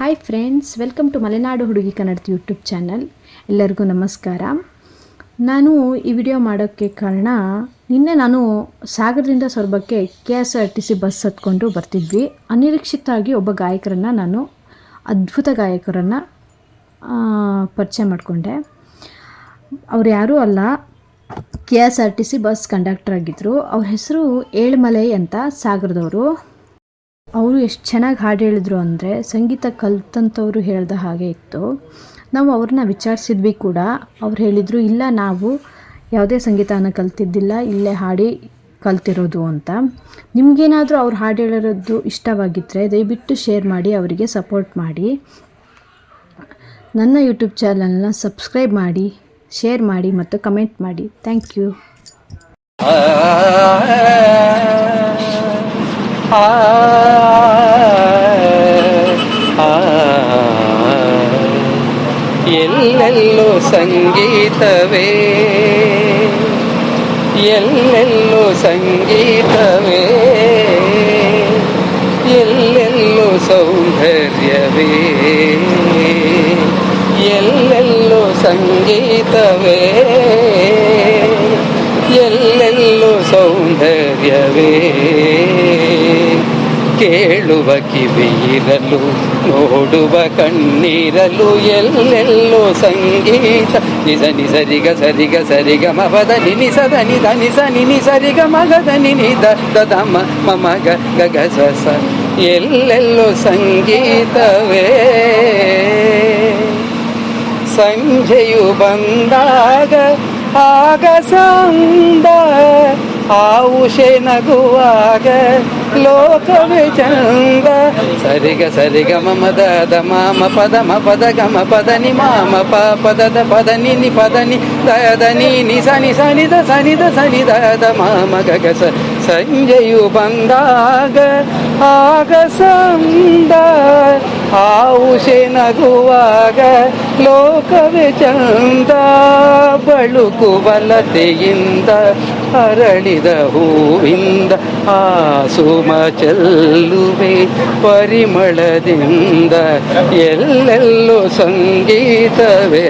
Hi friends welcome to Malenadu ಹುಡುಗಿ ಕನ್ನಡದ YouTube channel ಎಲ್ಲರಿಗೂ ನಮಸ್ಕಾರ ನಾನು ಈ ವಿಡಿಯೋ ಮಾಡೋಕ್ಕೆ ಕಾರಣ ನಿನ್ನೆ ನಾನು ಸಾಗರದಿಂದ ಸೊರಬಕ್ಕೆ K S R T C bus ಹತ್ಕೊಂಡು ಬರ್ತಿದ್ವಿ. ಅನಿರೀಕ್ಷಿತವಾಗಿ ಒಬ್ಬ ಗಾಯಕರನ್ನು ನಾನು, ಅದ್ಭುತ ಗಾಯಕರನ್ನು ಪರಿಚಯ ಮಾಡಿಕೊಂಡೆ. ಅವ್ರು ಯಾರೂ ಅಲ್ಲ. K S R T C bus conductor ಆಗಿದ್ದರು ಅವ್ರ ಹೆಸರು ಏಳ್ಮಲೈ ಅಂತ ಸಾಗರದವರು. ಅವರು ಎಷ್ಟು ಚೆನ್ನಾಗಿ ಹಾಡು ಹೇಳಿದ್ರು ಅಂದರೆ ಸಂಗೀತ ಕಲ್ತಂಥವ್ರು ಹೇಳ್ದ ಹಾಗೆ ಇತ್ತು. ನಾವು ಅವ್ರನ್ನ ವಿಚಾರಿಸಿದ್ವಿ ಕೂಡ. ಅವ್ರು ಹೇಳಿದರು, ಇಲ್ಲ, ನಾವು ಯಾವುದೇ ಸಂಗೀತನ ಕಲ್ತಿದ್ದಿಲ್ಲ, ಇಲ್ಲೇ ಹಾಡಿ ಕಲ್ತಿರೋದು ಅಂತ. ನಿಮಗೇನಾದರೂ ಅವ್ರು ಹಾಡು ಹೇಳಿರೋದು ಇಷ್ಟವಾಗಿದ್ದರೆ ದಯವಿಟ್ಟು ಶೇರ್ ಮಾಡಿ, ಅವರಿಗೆ ಸಪೋರ್ಟ್ ಮಾಡಿ. ನನ್ನ ಯೂಟ್ಯೂಬ್ ಚಾನಲ್ನ ಸಬ್ಸ್ಕ್ರೈಬ್ ಮಾಡಿ, ಶೇರ್ ಮಾಡಿ ಮತ್ತು ಕಮೆಂಟ್ ಮಾಡಿ. Thank you. ಎಲ್ಲೆಲ್ಲೋ ಸಂಗೀತವೇ? ಎಲ್ಲೆಲ್ಲೋ ಸಂಗೀತವೇ? ಎಲ್ಲೆಲ್ಲೋ ಸೌಂದರ್ಯವೇ? ಎಲ್ಲೆಲ್ಲೋ ಸಂಗೀತವೇ? ಎಲ್ಲೆಲ್ಲೋ ಸೌಂದರ್ಯವೇ? ಕೇಳುವ ಕಿವಿಯಿರಲು ನೋಡುವ ಕಣ್ಣೀರಲು, ಎಲ್ಲೆಲ್ಲೋ ಸಂಗೀತ. ನಿಜ ನಿಸರಿಗ ಸರಿಗ ಸರಿಗ ನಿ ನಿ ನಿದ ನಿಸ ನಿನಿ ಸರಿಗ ಮಗದ ನಿನಿ ದದ ಮ ಮಮ ಗ ಗ ಗ ಸ ಸ ಎಲ್ಲೆಲ್ಲೋ ಸಂಗೀತವೇ. ಸಂಜೆಯು ಬಂದಾಗ ಆಗ ಸಂದ ಆವುಷೆ ನಗುವಾಗ లోకమే చంద సరిగ సరిగ మమ దద మామ పద మ పద గమ పదని మామ ప పద ద పద ని ని పద ని దద ని ని సని సని ద సని ద సని దద మామ గగ స సంజయు బందాగ ఆగ సందా ಆವುಷೆ ನಗುವಾಗ ಲೋಕವೇ ಚಂದ ಬಳುಕುವಲತೆಯಿಂದ ಅರಳಿದ ಹೂವಿಂದ ಆ ಸುಮ ಚೆಲ್ಲುವೆ ಪರಿಮಳದಿಂದ ಎಲ್ಲೆಲ್ಲೋ ಸಂಗೀತವೇ.